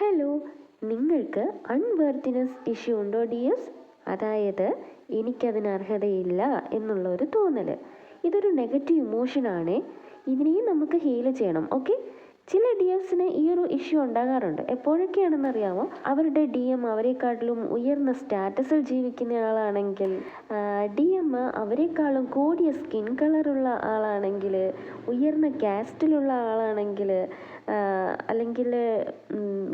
Hello നിങ്ങൾക്ക് അൺവർത്തിനസ് issue ഉണ്ടോ ഡിയസ് അതായത് എനിക്കതിന് അർഹതയില്ല എന്നുള്ള ഒരു തോന്നൽ ഇതൊരു നെഗറ്റീവ് ഇമോഷനാണ് ഇതിനെയും നമുക്ക് ഹീൽ ചെയ്യണം ഓക്കെ ചില ഡി എഫ്സിന് ഈ ഒരു ഇഷ്യൂ ഉണ്ടാകാറുണ്ട്. എപ്പോഴൊക്കെയാണെന്ന് അറിയാമോ അവരുടെ ഡി എം അവരെക്കാട്ടിലും ഉയർന്ന സ്റ്റാറ്റസിൽ ജീവിക്കുന്ന ആളാണെങ്കിൽ ഡി എം അവരെക്കാളും കൂടിയ സ്കിൻ കളറുള്ള ആളാണെങ്കിൽ ഉയർന്ന കാസ്റ്റിലുള്ള ആളാണെങ്കിൽ അല്ലെങ്കിൽ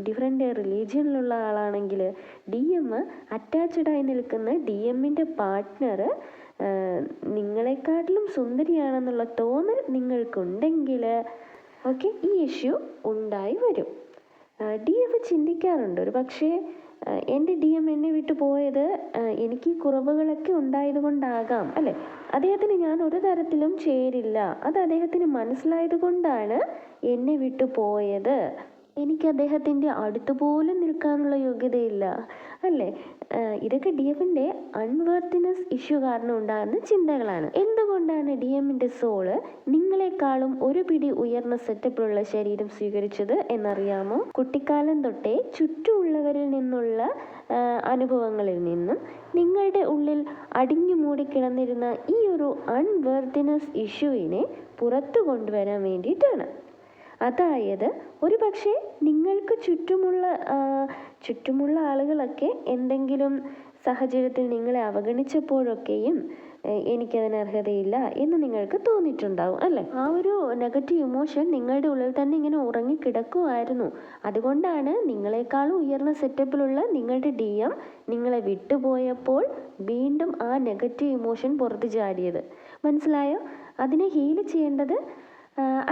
ഡിഫറെന്റ് റിലീജിയനിലുള്ള ആളാണെങ്കിൽ ഡി എം അറ്റാച്ച്ഡായി നിൽക്കുന്ന ഡി എമ്മിന്റെ പാർട്ട്ണർ നിങ്ങളെക്കാട്ടിലും സുന്ദരിയാണെന്നുള്ള തോന്നൽ നിങ്ങൾക്കുണ്ടെങ്കിൽ ഓക്കെ ഈ ഇഷ്യൂ ഉണ്ടായി വരും. ഡി എഫ് ചിന്തിക്കാറുണ്ട്. ഒരു പക്ഷേ എന്റെ ഡി എം എന്നെ വിട്ടു പോയത് എനിക്ക് കുറവുകളൊക്കെ ഉണ്ടായത് കൊണ്ടാകാം അല്ലെ? അദ്ദേഹത്തിന് ഞാൻ ഒരു തരത്തിലും ചേരില്ല. അത് അദ്ദേഹത്തിന് മനസ്സിലായത് കൊണ്ടാണ് എന്നെ വിട്ടു പോയത്. എനിക്ക് അദ്ദേഹത്തിന്റെ അടുത്ത് പോലും നിൽക്കാനുള്ള യോഗ്യതയില്ല അല്ലേ? ഇതൊക്കെ ഡി എഫിന്റെ അൺവർത്തിനസ് ഇഷ്യൂ കാരണം ഉണ്ടാകുന്ന ചിന്തകളാണ്. എന്തുകൊണ്ടാണ് ഡി എമ്മിന്റെ സോൾ നിങ്ങളെക്കാളും ഒരു പിടി ഉയർന്ന സെറ്റപ്പിലുള്ള ശരീരം സ്വീകരിച്ചത് എന്നറിയാമോ? കുട്ടിക്കാലം തൊട്ടേ ചുറ്റുമുള്ളവരിൽ നിന്നുള്ള അനുഭവങ്ങളിൽ നിന്നും നിങ്ങളുടെ ഉള്ളിൽ അടിഞ്ഞു മൂടിക്കിടന്നിരുന്ന ഈ ഒരു അൺവർത്തിനസ് ഇഷ്യൂവിനെ പുറത്തു കൊണ്ടുവരാൻ വേണ്ടിയിട്ടാണ്. അതായത് ഒരു പക്ഷേ നിങ്ങൾക്ക് ചുറ്റുമുള്ള ചുറ്റുമുള്ള ആളുകളൊക്കെ എന്തെങ്കിലും സാഹചര്യത്തിൽ നിങ്ങളെ അവഗണിച്ചപ്പോഴൊക്കെയും എനിക്കതിന് അർഹതയില്ല എന്ന് നിങ്ങൾക്ക് തോന്നിയിട്ടുണ്ടാവും അല്ലേ? ആ ഒരു നെഗറ്റീവ് ഇമോഷൻ നിങ്ങളുടെ ഉള്ളിൽ തന്നെ ഇങ്ങനെ ഉറങ്ങിക്കിടക്കുമായിരുന്നു അതുകൊണ്ടാണ് നിങ്ങളെക്കാളും ഉയർന്ന സെറ്റപ്പിലുള്ള നിങ്ങളുടെ ഡി എം നിങ്ങളെ വിട്ടുപോയപ്പോൾ വീണ്ടും ആ നെഗറ്റീവ് ഇമോഷൻ പുറത്തു ചാടിയത്. മനസ്സിലായോ? അതിനെ ഹീൽ ചെയ്യേണ്ടത്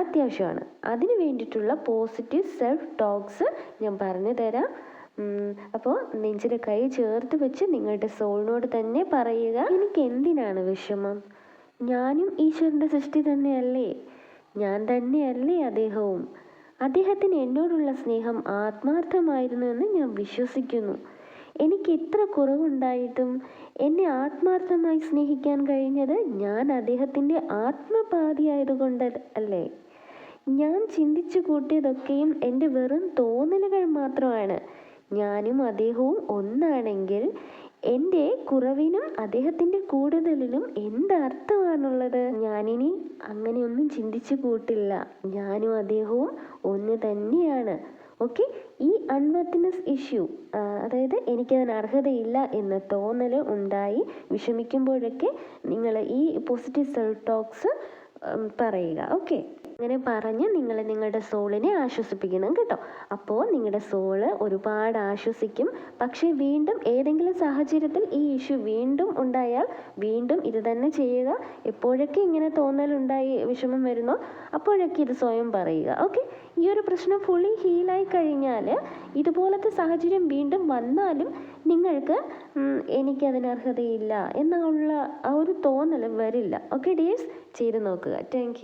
അത്യാവശ്യമാണ്. അതിന് വേണ്ടിയിട്ടുള്ള പോസിറ്റീവ് സെൽഫ് ടോക്സ് ഞാൻ പറഞ്ഞു തരാം. അപ്പോൾ നെഞ്ചിന്റെ കൈ ചേർത്ത് വെച്ച് നിങ്ങളുടെ സോളിനോട് തന്നെ പറയുക. എനിക്ക് എന്തിനാണ് വിഷമം? ഞാനും ഈശ്വരന്റെ സൃഷ്ടി തന്നെയല്ലേ? ഞാൻ തന്നെയല്ലേ അദ്ദേഹവും? അദ്ദേഹത്തിന് എന്നോടുള്ള സ്നേഹം ആത്മാർത്ഥമായിരുന്നു എന്ന് ഞാൻ വിശ്വസിക്കുന്നു. എനിക്ക് ഇത്ര കുറവുണ്ടായിട്ടും എന്നെ ആത്മാർത്ഥമായി സ്നേഹിക്കാൻ കഴിഞ്ഞത് ഞാൻ അദ്ദേഹത്തിന്റെ ആത്മപാതിയായതുകൊണ്ട് അല്ലേ? ഞാൻ ചിന്തിച്ചു കൂട്ടിയതൊക്കെയും എന്റെ വെറും തോന്നലുകൾ മാത്രമാണ്. ഞാനും അദ്ദേഹവും ഒന്നാണെങ്കിൽ എന്റെ കുറവിനും അദ്ദേഹത്തിന്റെ കൂടുതലിനും എന്തർത്ഥമാണുള്ളത്? ഞാനിനി അങ്ങനെയൊന്നും ചിന്തിച്ചു കൂട്ടില്ല. ഞാനും അദ്ദേഹവും ഒന്ന് തന്നെയാണ്. ഓക്കെ ഈ അൺവർത്തിനെസ് ഇഷ്യൂ അതായത് എനിക്കതിന് അർഹതയില്ല എന്ന തോന്നൽ ഉണ്ടായി വിഷമിക്കുമ്പോഴൊക്കെ നിങ്ങൾ ഈ പോസിറ്റീവ് സെൽഫ് ടോക്സ് പറയുക. ഓക്കെ അങ്ങനെ പറഞ്ഞ് നിങ്ങൾ നിങ്ങളുടെ സോളിനെ ആശ്വസിപ്പിക്കണം കേട്ടോ. അപ്പോൾ നിങ്ങളുടെ സോൾ ഒരുപാട് ആശ്വസിക്കും. പക്ഷേ വീണ്ടും ഏതെങ്കിലും സാഹചര്യത്തിൽ ഈ ഇഷ്യൂ വീണ്ടും ഉണ്ടായാൽ വീണ്ടും ഇത് തന്നെ ചെയ്യുക. എപ്പോഴൊക്കെ ഇങ്ങനെ തോന്നലുണ്ടായി വിഷമം വരുന്നോ അപ്പോഴൊക്കെ ഇത് സ്വയം പറയുക. ഓക്കെ ഈ ഒരു പ്രശ്നം ഫുള്ളി ഹീലായി കഴിഞ്ഞാൽ ഇതുപോലത്തെ സാഹചര്യം വീണ്ടും വന്നാലും നിങ്ങൾക്ക് എനിക്കതിന് അർഹതയില്ല എന്നുള്ള ആ ഒരു തോന്നൽ വരില്ല. ഓക്കെ ഡിയേഴ്സ് ചെയ്ത് നോക്കുക. താങ്ക്